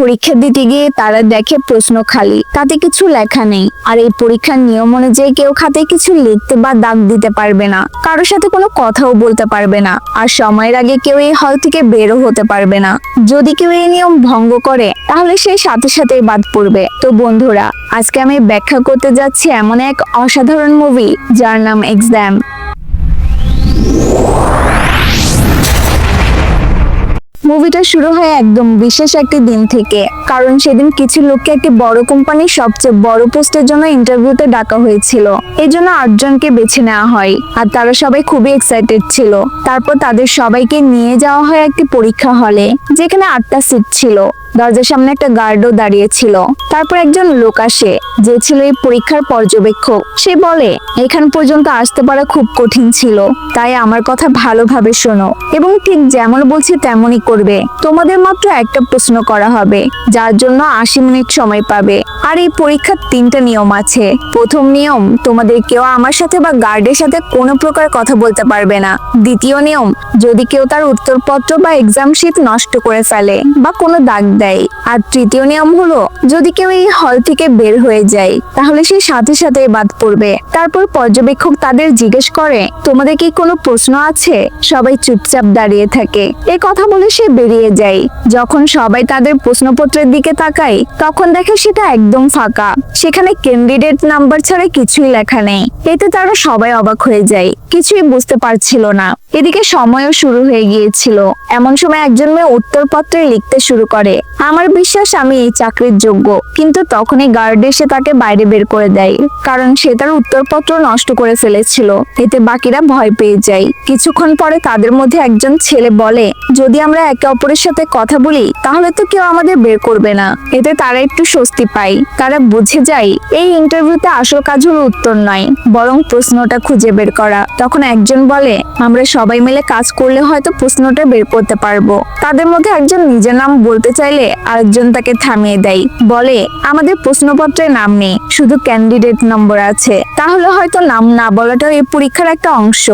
পরীক্ষা দিতে গিয়ে তারা দেখে প্রশ্ন খালি, তাতে কিছু লেখা নেই। আর এই পরীক্ষার নিয়ম অনুযায়ী কেউ খাতে কিছু লিখতে বা দাগ দিতে পারবে না, কারোর সাথে কোনো কথাও বলতে পারবে না, আর সময়ের আগে কেউ এই হল থেকে বেরো হতে পারবে না। যদি কেউ এই নিয়ম ভঙ্গ করে, তাহলে সেই সাথে সাথেই বাদ পড়বে। তো বন্ধুরা, আজকে আমি ব্যাখ্যা করতে যাচ্ছি এমন এক অসাধারণ মুভি যার নাম এক্সাম মুভিটা শুরু হয় একদম বিশেষ একটি দিন থেকে। কারণ সেদিন কিছু লোককে একটি বড় কোম্পানির সবচেয়ে বড় পোস্টের জন্য ইন্টারভিউতে ডাকা হয়েছিল। এই জন্য আটজনকে বেছে নেওয়া হয় আর তারা সবাই খুবই এক্সাইটেড ছিল। তারপর তাদের সবাইকে নিয়ে যাওয়া হয় একটি পরীক্ষা হলে, যেখানে আটটা সিট ছিল। দরজার সামনে একটা গার্ডও দাঁড়িয়ে ছিল। তারপর একজন লোক আসে, যে ছিল এই পরীক্ষার পর্যবেক্ষক। সে বলে, এখান পর্যন্ত আসতে পারা খুব কঠিন ছিল, তাই আমার কথা ভালোভাবে শোনো। এবং ঠিক যেমন বলছি তেমনই করবে। তোমাদের মাত্র একটা প্রশ্ন করা হবে, যার জন্য আশি মিনিট সময় পাবে। আর এই পরীক্ষার তিনটা নিয়ম আছে। প্রথম নিয়ম, তোমাদের কেউ আমার সাথে বা গার্ডের সাথে কোনো প্রকার কথা বলতে পারবে না। দ্বিতীয় নিয়ম, যদি কেউ তার উত্তরপত্র বা এক্সাম শিট নষ্ট করে ফেলে বা কোনো দাগ দেয়। আর তৃতীয় নিয়ম হলো, যদি কেউ এই হল থেকে বের হয়ে যায়, তাহলে সে সাথে সাথে বাদ পড়বে। তারপর পর্যবেক্ষক তাদের জিজ্ঞেস করে, তোমাদের কি কোনো প্রশ্ন আছে? সবাই চুপচাপ দাঁড়িয়ে থাকে। এ কথা বলে সে বেরিয়ে যায়। যখন সবাই তাদের প্রশ্নপত্রের দিকে তাকায়, তখন দেখে সেটা একদম ফাঁকা। সেখানে ক্যান্ডিডেট নাম্বার ছাড়া কিছুই লেখা নেই। এতে তারা সবাই অবাক হয়ে যায়। কিছুই বুঝতে পারছিল না। এদিকে সময়ও শুরু হয়ে গিয়েছিল। এমন সময় একজন মেয়ে উত্তরপত্রে লিখতে শুরু করে, আমার বিশ্বাস আমি এই চাকরির যোগ্য। কিন্তু তখনই গার্ড এসে তাকে বাইরে বের করে দেয়, কারণ সে তার উত্তরপত্র নষ্ট করে ফেলেছিল। এতে বাকিরা ভয় পেয়ে যায়। কিছুক্ষণ পরে তাদের মধ্যে একজন ছেলে বলে, যদি আমরা একে অপরের সাথে কথা বলি, তাহলে তো কেউ আমাদের বের করবে না। এতে তারা একটু স্বস্তি পায়। তারা বুঝে যায়, এই ইন্টারভিউতে আসল কাজ হলো উত্তর নয়, বরং প্রশ্নটা খুঁজে বের করা। তখন একজন বলে, আমরা সবাই মিলে কাজ করলে হয়তো প্রশ্নটা বের করতে পারব। তাদের মধ্যে একজন নিজের নাম বলতে চাইলে আরেকজন তাকে থামিয়ে দেয়। বলে আমাদের প্রশ্নপত্রে নাম নেই, শুধু ক্যান্ডিডেট নম্বর আছে। তাহলে হয়তো নাম না বলাটাও এই পরীক্ষার একটা অংশ।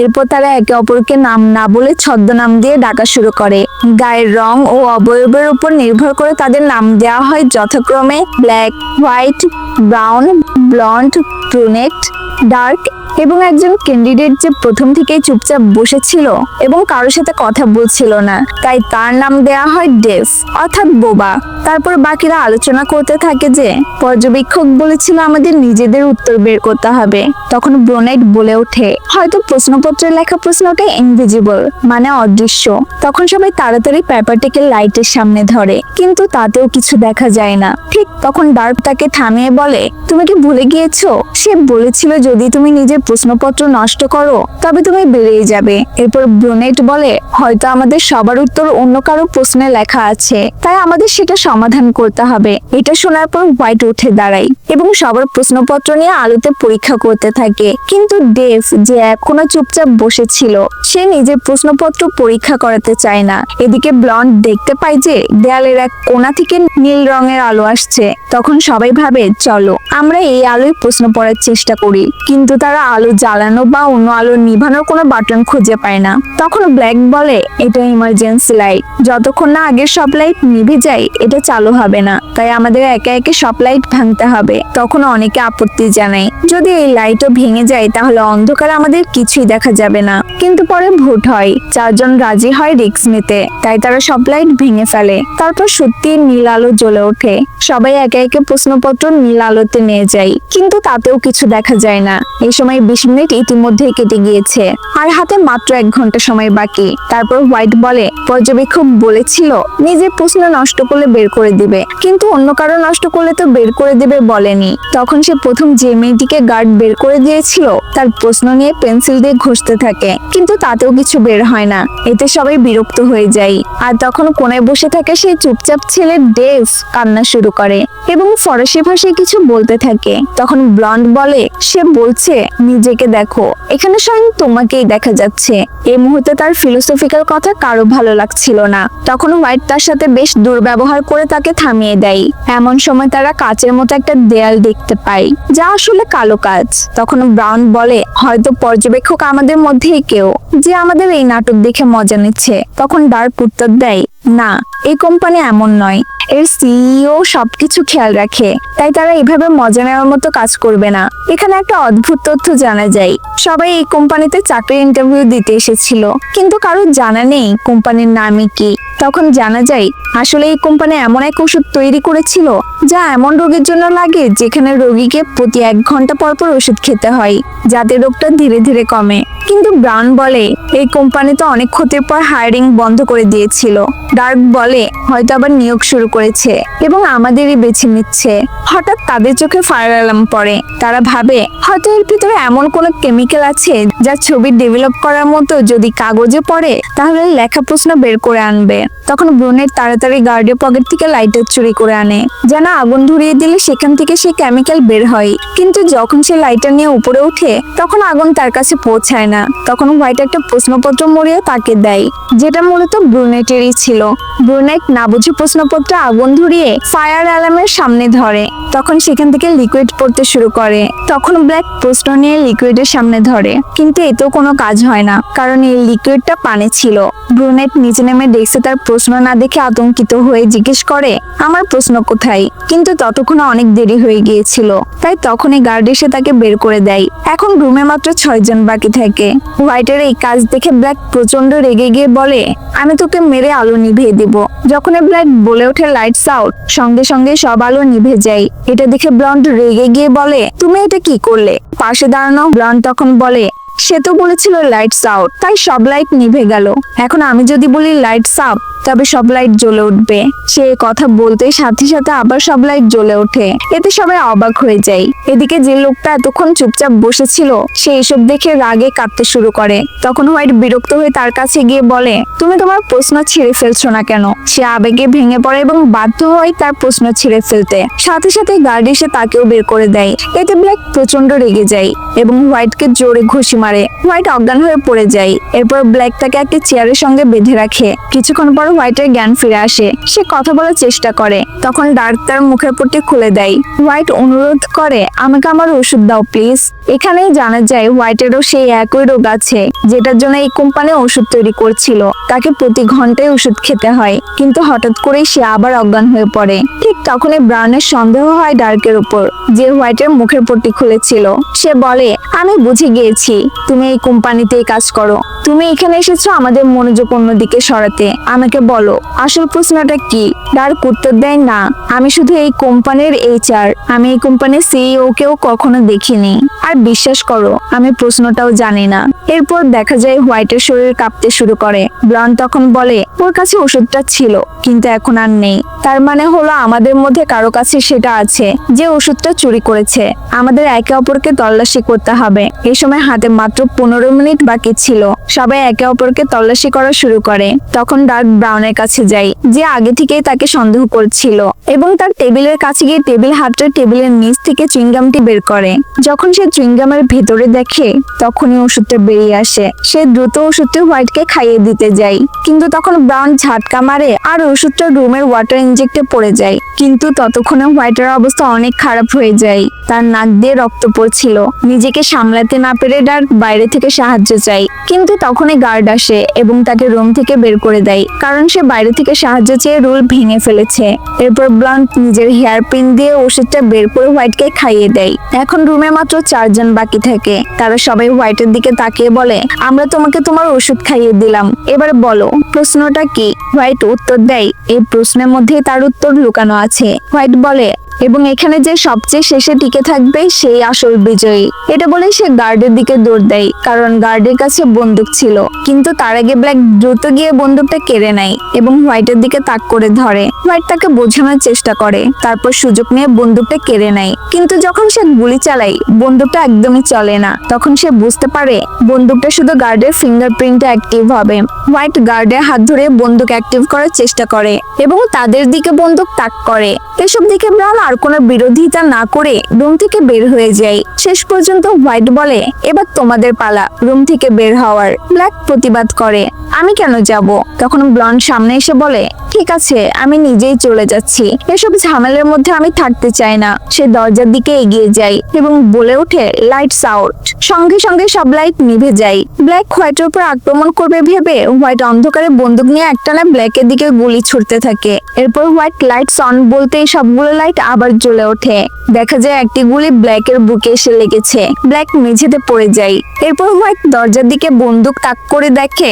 এরপর তারা একে অপরকে নাম না বলে ছদ্মনাম দিয়ে ডাকা শুরু করে। গায়ের রং ও অবয়বের উপর নির্ভর করে তাদের নাম দেওয়া হয় যথাক্রমে black, white, brown blonde brunette, dark এবং একজন ক্যান্ডিডেট যে প্রথম থেকেই চুপচাপ বসেছিল এবং কারোর সাথে কথা বলছিল না। তাই তার নাম দেয়া হয় ডেফ অর্থাৎ বোবা। তারপর বাকিরা আলোচনা করতে থাকে যে, পর্যবেক্ষক বলেছিল আমাদের নিজেদের উত্তর বের করতে হবে। তখন ব্রোনাইট বলে ওঠে, হয়তো প্রশ্নপত্রে লেখা প্রশ্নটা ইনভিজিবল মানে অদৃশ্য। তখন সবাই তাড়াতাড়ি পেপারটিকে লাইটের সামনে ধরে, কিন্তু তাতেও কিছু দেখা যায় না। ঠিক তখন ডার্ক তাকে থামিয়ে বলে, তুমি কি ভুলে গিয়েছো? সে বলেছিল যদি তুমি নিজের প্রশ্নপত্র নষ্ট করো, তবে তুমি বেরিয়ে যাবে। এরপর ব্রোনেট বলে, হয়তো আমাদের সবার উত্তর অন্য কারও প্রশ্নে লেখা আছে। তাই আমাদের সেটা সমাধান করতে হবে। এটা শোনার পর হোয়াইট উঠে দাঁড়ায় এবং সবার প্রশ্নপত্র নিয়ে আলোতে পরীক্ষা করতে থাকে। কিন্তু ডেভ যে এখনও চুপচাপ বসেছিল। সে নিজের প্রশ্নপত্র পরীক্ষা করাতে চায় না। এদিকে ব্লন্ড দেখতে পায় যে দেয়ালের এক কোণা থেকে নীল রঙের আলো আসছে। তখন সবাই ভাবে, চলো, আমরা এই আলোয় প্রশ্ন পড়ার চেষ্টা করি। কিন্তু তারা আলো জ্বালানো বা অন্য আলো নিভানোর কোনো বাটন খুঁজে পায় না। তখন ব্ল্যাক বলে, এটা ইমার্জেন্সি লাইট যতক্ষণ না আগের সব লাইট নিভে যায়, এটা চালু হবে না। তাই আমাদের একে একে সব লাইট ভাঙতে হবে। তখন অনেকে আপত্তি জানায়, যদি এই লাইটও ভেঙে যায়, তাহলে অন্ধকার আমাদের কিছুই দেখা যাবে না। কিন্তু পরে ভোট হয়। চারজন রাজি হয় রিক্স নিতে। তাই তারা সব লাইট ভেঙে ফেলে। তারপর সত্যি নীল আলো জ্বলে ওঠে। সবাই একে একে প্রশ্নপত্র নীল আলোতে নিয়ে যায়। কিন্তু তাতেও কিছু দেখা যায় না। এই সময় বিশ মিনিট ইতিমধ্যেই কেটে গিয়েছে। আর হাতে মাত্র এক ঘণ্টা সময় বাকি। তারপর হোয়াইট বলে, পর্যবেক্ষক বলেছিল নিজের প্রশ্ন নষ্ট করলে বের করে দিবে। কিন্তু অন্য কারও নষ্ট করলে তো বের করে দেবে বলেনি। তখন সে প্রথম যে মেয়েটিকে গার্ড বের করে দিয়েছিল, তার প্রশ্ন নিয়ে পেন্সিল দিয়ে ঘষতে থাকে, কিন্তু তাতেও কিছু বের হয় না। এতে সবাই বিরক্ত হয়ে যায়। আর তখন কোনায় বসে থাকে সেই চুপচাপ ছেলে ডেভ কান্না শুরু করে এবং ফরাসি ভাষায় কিছু বলতে থাকে। তখন ব্লন্ড বলে, সে বলছে, নিজেকে দেখো। এখানে স্বয়ং তোমাকেই দেখা যাচ্ছে। এই মুহূর্তে তার ফিলোসফিক্যাল কথা কারও ভালো লাগছিল না। তখন হোয়াইট তার সাথে বেশ দুর্ব্যবহার করে তাকে থামিয়ে দেয়। এমন সময় তারা কাচের মতো একটা দেয়াল দেখতে পায়, যা আসলে কালো কাজ তখন ব্রাউন বলে, হয়তো পর্যবেক্ষক আমাদের মধ্যেই কেউ যে আমাদের এই নাটক দেখে মজা নিচ্ছে। তখন ডার্ক উত্তর দেয়, না, এই কোম্পানি এমন নয়। এর সিইও সবকিছু খেয়াল রাখে। তাই তারা এভাবে মজা নেওয়ার মতো কাজ করবে না। এখানে একটা অদ্ভুত তথ্য জানা যায়। সবাই এই কোম্পানিতে চাকরির ইন্টারভিউ দিতে এসেছিল। কিন্তু কারোর জানা নেই কোম্পানির নামই কি। তখন জানা যায়, আসলে এই কোম্পানি এমন এক ওষুধ তৈরি করেছিল, যা এমন রোগের জন্য লাগে যেখানে রোগীকে প্রতি এক ঘণ্টা পর পর ওষুধ খেতে হয়, যাতে রোগটা ধীরে ধীরে কমে। কিন্তু ব্রাউন বলে, এই কোম্পানি তো অনেক ক্ষতির পর হায়ারিং বন্ধ করে দিয়েছিল। ডার্ক বলে, হয়তো আবার নিয়োগ শুরু করেছে এবং আমাদেরই বেছে নিচ্ছে। হঠাৎ তাদের চোখে ফায়ার অ্যালার্ম পড়ে। তারা ভাবে, হয়তো এর ভিতরে এমন কোনো কেমিক্যাল আছে, যা ছবি ডেভেলপ করার মতো যদি কাগজে পড়ে, তাহলে লেখা প্রশ্ন বের করে আনবে। তখন ব্রুনেট তাড়াতাড়ি গার্ডের পকেট থেকে লাইটার চুরি করে আনে। যেন আগুন ধরিয়ে দিলে সেখান থেকে সে কেমিক্যাল বের হয়। কিন্তু যখন সে লাইটার নিয়ে উপরে ওঠে, তখন আগুন তার কাছে পৌঁছায় না। তখন হোয়াইট একটা প্রশ্নপত্র মরিয়ে তাকে দেয়, যেটা মূলত ব্রুনেটেরই ছিল। ব্রুনেট না বুঝে প্রশ্নপত্র আগুন ধরিয়ে ফায়ার অ্যালার্মের সামনে ধরে। তখন সেখান থেকে লিকুইড পড়তে শুরু করে। তখন ব্ল্যাক প্রশ্ন নিয়ে লিকুইডের সামনে ধরে। কিন্তু এতেও কোনো কাজ হয় না, কারণ এই লিকুইডটা পানে ছিল। ব্রুনেট নিচে নেমে ডেস্কে তার প্রশ্ন না দেখে আতঙ্কিত হয়ে জিজ্ঞেস করে, আমার প্রশ্ন কোথায়? কিন্তু ততক্ষণে অনেক দেরি হয়ে গিয়েছিল। তাই তখনই গার্ড এসে তাকে বের করে দেয়। এখন রুমে মাত্র ছয়জন বাকি থাকে। হোয়াইটের এই কাজ দেখে ব্ল্যাক প্রচণ্ড রেগে গিয়ে বলে, আমি তোকে মেরে আলো নিভিয়ে দিব। যখন ব্ল্যাক বলে ওঠে লাইটস আউট সঙ্গে সঙ্গে সব আলো নিভে যায়। এটা দেখে ব্লন্ড রেগে গিয়ে বলে, তুমি এটা কি করলে? পাশে দাঁড়ানো ব্লন্ড তখন বলে সে তো বলেছিল লাইটস আউট তাই সব লাইট নিভে গেল। এখন আমি যদি বলি লাইটস আপ তবে সব লাইট জ্বলে উঠবে। সে কথা বলতে সাথে সাথে আবার সব লাইট জ্বলে ওঠে। এতে সবাই অবাক হয়ে যায়। এদিকে যে লোকটা এতক্ষণ চুপচাপ বসেছিল, সে এসব দেখে রাগে কাঁদতে শুরু করে। তখন হোয়াইট বিরক্ত হয়ে তার কাছে গিয়ে বলে, তুমি তোমার প্রশ্ন ছিঁড়ে ফেলছো না কেন? সে আবেগে ভেঙে পড়ে এবং বাধ্য হয় তার প্রশ্ন ছিঁড়ে ফেলতে। সাথে সাথে গার্ড এসে তাকেও বের করে দেয়। এতে ব্ল্যাক প্রচণ্ড রেগে যায় এবং হোয়াইটকে জোরে ঘুষি মারে। হোয়াইট অজ্ঞান হয়ে পড়ে যায়। এরপর ব্ল্যাক তাকে একটা চেয়ারের সঙ্গে বেঁধে রাখে। কিছুক্ষণ পর হোয়াইটের জ্ঞান ফিরে আসে। সে কথা বলার চেষ্টা করে। তখন ডার্ক তার মুখের পট্টি খুলে দেয়। হোয়াইট অনুরোধ করে, আমাকে আমার ওষুধ দাও প্লিজ এখানেই জানা যায় হোয়াইটেরও সেই একই রোগ আছে, যেটার জন্য এই কোম্পানি ওষুধ তৈরি করছিল। তাকে প্রতি ঘন্টায় ওষুধ খেতে হয়। কিন্তু হঠাৎ করেই সে আবার অজ্ঞান হয়ে পড়ে। ঠিক তখনই ব্রাউনের সন্দেহ হয় ডার্কের উপর, যে হোয়াইটের মুখের পট্টি খুলেছিল। সে বলে, আমি বুঝে গিয়েছি। তুমি এই কোম্পানিতেই কাজ করো। তুমি এখানে এসেছ আমাদের মনোযোগ অন্যদিকে সরাতে। আমাকে বলো, আসল প্রশ্নটা কি? ডার্ক উত্তর দেয় না, আমি শুধু এই কোম্পানির এইচআর, আমি এই কোম্পানির সিইও কেও কখনো দেখিনি। আর বিশ্বাস করো, আমি প্রশ্নটাও জানি না। এরপর দেখা যায় হোয়াইটের শরীর কাঁপতে শুরু করে। ব্রাউন তখন বলে, ওর কাছে ওষুধটা ছিল, কিন্তু এখন আর নেই। তার মানে হলো আমাদের মধ্যে কারও কাছে সেটা আছে, যে ওষুধটা চুরি করেছে। আমাদের একে অপরকে তল্লাশি করতে হবে। এই সময় হাতে মাত্র পনেরো মিনিট বাকি ছিল। সবাই একে অপরকে তল্লাশি করা শুরু করে। তখন ডার্ক ব্রাউনের কাছে যাই, যে আগে থেকেই তাকে সন্দেহ করছিল এবং তার টেবিলের কাছে গিয়ে টেবিল হাতটা টেবিলের নিচ থেকে চুইংগামটি বের করে। যখন সে চুইংগামের ভেতরে দেখে, তখনই ওষুধটা বেরিয়ে আসে। সে দ্রুত ওষুধটি হোয়াইটকে খাইয়ে দিতে যায় কিন্তু তখন ব্রাউন ঝাটকা মারে আর ওষুধটা রুমের ওয়াটার ইনজেক্টে পড়ে যায়। কিন্তু ততক্ষণে হোয়াইটের অবস্থা অনেক খারাপ হয়ে যায়। তার নাক দিয়ে রক্ত পড়ছিল। নিজেকে সামলাতে না পেরে ডার্ক বাইরে থেকে সাহায্য চাই। কিন্তু তখনই গার্ড আসে এবং তাকে রুম থেকে বের করে দেয়, কারণ সে বাইরে থেকে সাহায্য চেয়ে রুল ভেঙে ফেলেছে। এরপর ব্লান্ট নিজের হেয়ার পিন দিয়ে ওষুধটা বের করে হোয়াইটকে খাইয়ে দেয়। এখন রুমে মাত্র চারজন বাকি থাকে। তারা সবাই হোয়াইটের দিকে তাকিয়ে বলে, আমরা তোমাকে তোমার ওষুধ খাইয়ে দিলাম। এবার বলো, প্রশ্নটা কি? হোয়াইট উত্তর দেয়, এই প্রশ্নের মধ্যেই তার উত্তর লুকানো আছে। হোয়াইট বলে এবং এখানে যে সবচেয়ে শেষে টিকে থাকবে সেই আসল বিজয়ী। এটা বলে সে গার্ডের দিকে দৌড় দেয়, কারণ গার্ডের কাছে বন্দুক ছিল। কিন্তু তার আগে ব্ল্যাক দ্রুত গিয়ে বন্দুকটা কেড়ে নেয় এবং হোয়াইটের দিকে তাক করে ধরে। হোয়াইট তাকে বোঝানোর চেষ্টা করে, তারপর সুযোগ নিয়ে বন্দুকটা কেড়ে নেয়। কিন্তু যখন সে গুলি চালায়, বন্দুকটা একদমই চলে না। তখন সে বুঝতে পারে, বন্দুকটা শুধু গার্ডের ফিঙ্গারপ্রিন্টে অ্যাক্টিভ হবে। হোয়াইট গার্ডের হাত ধরে বন্দুক অ্যাক্টিভ করার চেষ্টা করে এবং তাদের দিকে বন্দুক তাক করে। এসব দিকে ব্রাউন আর কোনো বিরোধিতা না করে রুম থেকে বের হয়ে যায় শেষ পর্যন্ত হোয়াইট বলে, এবার তোমাদের পালা। রুম থেকে বের হওয়ার ব্ল্যাক প্রতিবাদ করে। আমি কেন যাব? তখন ব্লন সামনে এসে বলে, ঠিক আছে, আমি নিজেই চলে যাচ্ছি। এসব ঝামেলার মধ্যে আমি থাকতে চাই না। সে দরজার দিকে এগিয়ে যায় এবং বলে ওঠে লাইটস আউট সঙ্গে সঙ্গে সব লাইট নিভে যায়। ব্ল্যাক হোয়াইটের উপর আক্রমণ করবে ভেবে হোয়াইট অন্ধকারে বন্দুক নিয়ে একটা একটানা ব্ল্যাকের দিকে গুলি ছুটতে থাকে। এরপর হোয়াইট লাইটস অন বলতেই সবগুলো লাইট আবার জ্বলে ওঠে। দেখা যায় একটি গুলি ব্ল্যাকের বুকে এসে লেগেছে। ব্ল্যাক মেঝেতে পড়ে যায়। এরপর হোয়াইট দরজার দিকে বন্দুক তাক করে দেখে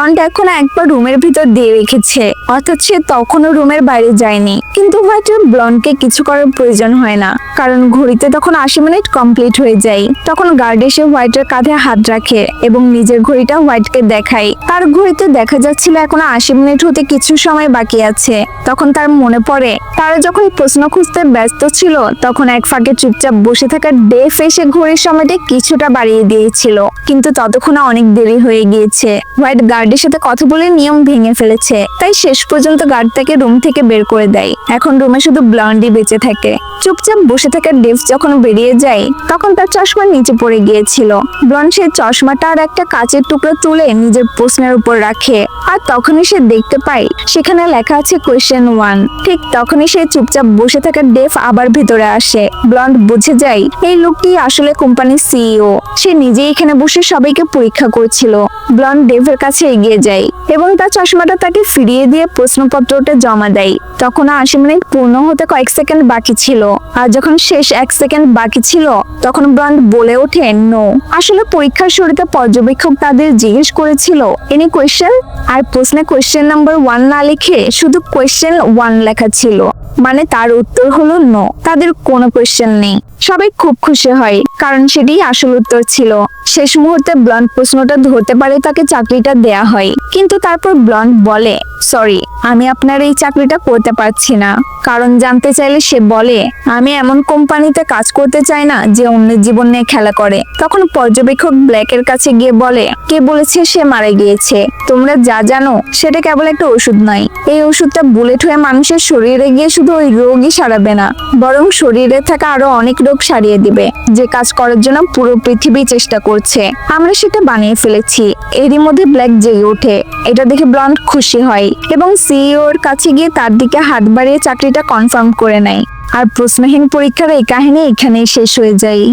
ব্লন্ড এখন একবার রুমের ভিতর দিয়ে রেখেছে। অর্থাৎ সে তখনও রুমের বাইরে যায়নি। কিন্তু হোয়াইটের ব্লন্ডকে কিছু করার প্রয়োজন হয় না। কারণ ঘড়িতে তখন আশি মিনিট কমপ্লিট হয়ে যায়। তখন গার্ড এসে হোয়াইটের কাঁধে হাত রাখে এবং নিজের ঘড়িটা হোয়াইটকে দেখায়। তার ঘড়িতে দেখা যাচ্ছিল এখনও আশি মিনিট হতে কিছু সময় বাকি আছে। তখন তার মনে পড়ে, তারা যখন প্রশ্ন খুঁজতে ব্যস্ত ছিল, তখন এক ফাঁকে চুপচাপ বসে থাকা ডেফ এসে ঘড়ির সময়টা কিছুটা বাড়িয়ে দিয়েছিল। কিন্তু ততক্ষণে অনেক দেরি হয়ে গিয়েছে। হোয়াইট গার্ডের সাথে কথা বলে নিয়ম ভেঙে ফেলেছে। তাই শেষ পর্যন্ত গার্ড তাকে রুম থেকে বের করে দেয়। এখন রুমে শুধু ব্লন্ডি বেঁচে থাকে। চুপচাপ বসে থাকা ডেভ যখন বেরিয়ে যায়, তখন তার চশমা নিচে পড়ে গিয়েছিল। ব্লন্ড সেই চশমাটা আর একটা কাচের টুকরো তুলে নিজের প্রশ্নের উপর রাখে। আর তখনই সে দেখতে পায়, সেখানে লেখা আছে কোয়েশ্চেন ওয়ান ঠিক তখনই সে চুপচাপ বসে থাকা ডেভ আবার ভিতরে আসে। ব্লন্ড বুঝে যায়, এই লোকটি আসলে কোম্পানির সিইও সে নিজেই এখানে বসে সবাইকে পরীক্ষা করছিল। ব্লন্ড ডেভের কাছে এগিয়ে যায় এবং তার চশমাটা তাকে ফিরিয়ে দিয়ে প্রশ্নপত্রটা জমা দেয়। তখন আশি মিনিট পূর্ণ হতে কয়েক সেকেন্ড বাকি ছিল। আর যখন শেষ এক সেকেন্ড বাকি ছিল, তখন ব্লন্ড বলে ওঠে, নো। আসলে পরীক্ষার শুরুতে পর্যবেক্ষক তাদের জিজ্ঞেস করেছিল এনি কোয়েশ্চেন আর প্রশ্নে কোয়েশ্চেন নাম্বার ওয়ান না লিখে শুধু কোয়েশ্চেন ওয়ান লেখা ছিল। মানে তার উত্তর হলো, নো। তাদের কোনো কোয়েশ্চেন নেই। সবাই খুব খুশি হয়, কারণ সেটাই আসল উত্তর ছিল। শেষ মুহূর্তে ব্লন্ড প্রশ্নটা ধরতে পারে তাকে চাকরিটা দেয়া হয়। কিন্তু তারপর ব্লন্ড বলে, সরি, আমি আপনার এই চাকরিটা করতে পারছি না। কারণ জানতে চাইলে সে বলে, আমি এমন কোম্পানিতে কাজ করতে চাই না যে অন্যের জীবন নিয়ে খেলা করে। তখন পর্যবেক্ষক ব্ল্যাকের কাছে গিয়ে বলে, কে বলেছে সে মারা গিয়েছে? তোমরা যা জানো, সেটা কেবল একটা ওষুধ নয়। এই ওষুধটা বুলেট হয়ে মানুষের শরীরে গিয়ে শুধু ওই রোগই সারাবে না, বরং শরীরে থাকা আরও অনেক রোগ সারিয়ে দিবে, যে কাজ করার জন্য পুরো পৃথিবী চেষ্টা করছে। আমরা সেটা বানিয়ে ফেলেছি। এরই মধ্যে ব্ল্যাক জেগে ওঠে। এটা দেখে ব্লন্ড খুশি হয় এবং সিইওর কাছে গিয়ে তার দিকে হাত বাড়িয়ে চাকরিটা কনফার্ম করে নেয়। আর প্রশ্নহীন পরীক্ষার এই কাহিনী এখানেই শেষ হয়ে যায়।